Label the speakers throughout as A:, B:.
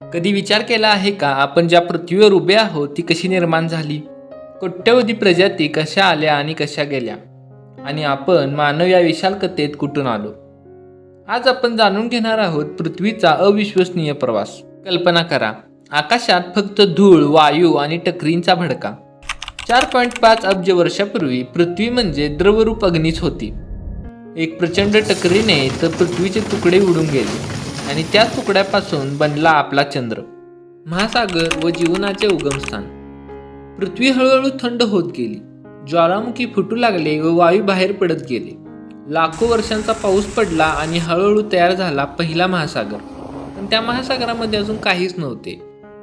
A: कधी विचार केला आहे का? आपण ज्या पृथ्वीवर उभे आहोत ती कशी निर्माण झाली? कोट्यवधी प्रजाती कशा आल्या आणि कशा गेल्या? आणि आपण मानव या विशाल कथेत कुठून आलो? आज आपण जाणून घेणार आहोत पृथ्वीचा अविश्वसनीय प्रवास. कल्पना करा आकाशात फक्त धूळ वायू आणि टकरींचा भडका. चार पॉईंट पाच अब्ज वर्षापूर्वी पृथ्वी म्हणजे द्रवरूप अग्नीच होती. एक प्रचंड टकरीने तर पृथ्वीचे तुकडे उडून गेले. आणि त्या तुकड्यापासून बनला आपला चंद्र. महासागर व जीवनाचे उगमस्थान. पृथ्वी हळूहळू थंड होत गेली. ज्वालामुखी फुटू लागले व वायू बाहेर पडत गेले. लाखो वर्षांचा पाऊस पडला आणि हळूहळू तयार झाला पहिला महासागर. पण त्या महासागरामध्ये अजून काहीच नव्हते.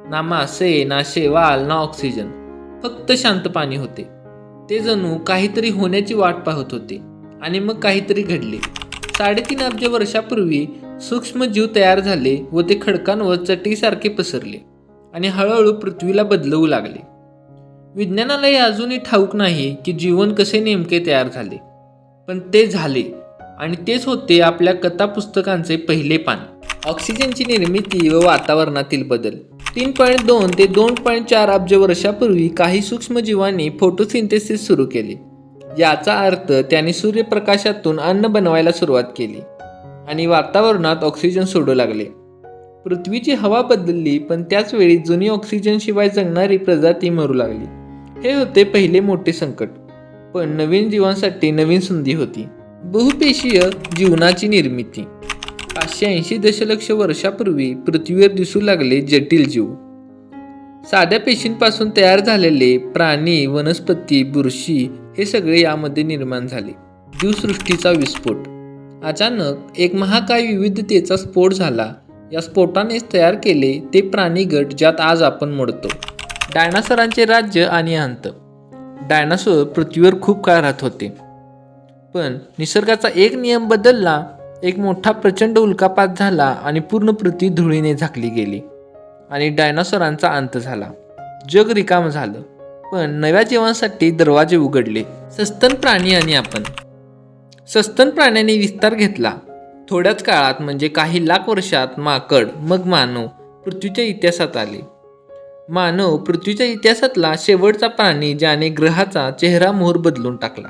A: ना मासे ना शेवाल ना ऑक्सिजन. फक्त शांत पाणी होते. ते जणू काहीतरी होण्याची वाट पाहत होते. आणि मग काहीतरी घडले. साडेतीन अब्ज वर्षापूर्वी सूक्ष्म जीव तयार झाले व ते खडकांवर चटीसारखे पसरले आणि हळूहळू पृथ्वीला बदलवू लागले. विज्ञानाला हे अजूनही ठाऊक नाही की जीवन कसे नेमके तयार झाले पण ते झाले आणि तेच होते आपल्या कथा पुस्तकांचे पहिले पान. ऑक्सिजनची निर्मिती व वातावरणातील बदल. तीन पॉईंट दोन ते दोन पॉईंट चार अब्ज वर्षापूर्वी काही सूक्ष्मजीवांनी फोटोसिंथेसिस सुरू केले. याचा अर्थ त्यांनी सूर्यप्रकाशातून अन्न बनवायला सुरुवात केली. आणि वातावरणात ऑक्सिजन सोडू लागले. पृथ्वीची हवा बदलली पण त्याचवेळी जुनी ऑक्सिजनशिवाय जगणारी प्रजाती मरू लागली. हे होते पहिले मोठे संकट. पण नवीन जीवांसाठी नवीन संधी होती. बहुपेशीय जीवनाची निर्मिती. पाचशे ऐंशी दशलक्ष वर्षापूर्वी पृथ्वीवर दिसू लागले जटिल जीव. साध्या पेशींपासून तयार झालेले प्राणी वनस्पती बुरशी हे सगळे यामध्ये निर्माण झाले. जीवसृष्टीचा विस्फोट. अचानक एक महाकाय विविधतेचा स्फोट झाला. या स्फोटानेच तयार केले ते प्राणीगट ज्यात आज आपण मोडतो. डायनासोरांचे राज्य आणि अंत. डायनासोर पृथ्वीवर खूप काळ राहत होते. पण निसर्गाचा एक नियम बदलला एक मोठा प्रचंड उल्कापात झाला आणि पूर्ण पृथ्वी धुळीने झाकली गेली आणि डायनासोरांचा अंत झाला. जग रिकाम झालं पण नव्या जीवांसाठी दरवाजे उघडले. सस्तन प्राणी आणि आपण. सस्तन प्राण्याने विस्तार घेतला. थोड्याच काळात म्हणजे काही लाख वर्षात माकड मग मानव पृथ्वीच्या इतिहासात आले. मानव पृथ्वीच्या इतिहासातला शेवटचा प्राणी ज्याने ग्रहाचा चेहरा मोहर बदलून टाकला.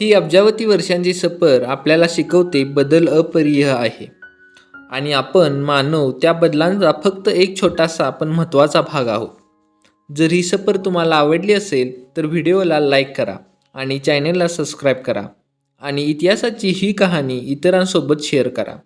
A: ही अब्जावती वर्षांची सफर आपल्याला शिकवते बदल अपरिह आहे. आणि आपण मानव त्या बदलांचा फक्त एक छोटासा पण महत्त्वाचा भाग आहोत. जर ही सफर तुम्हाला आवडली असेल तर व्हिडिओला लाईक करा आणि चॅनलला सबस्क्राईब करा. आणि इतिहासाची ही कहाणी इतरांसोबत शेअर करा.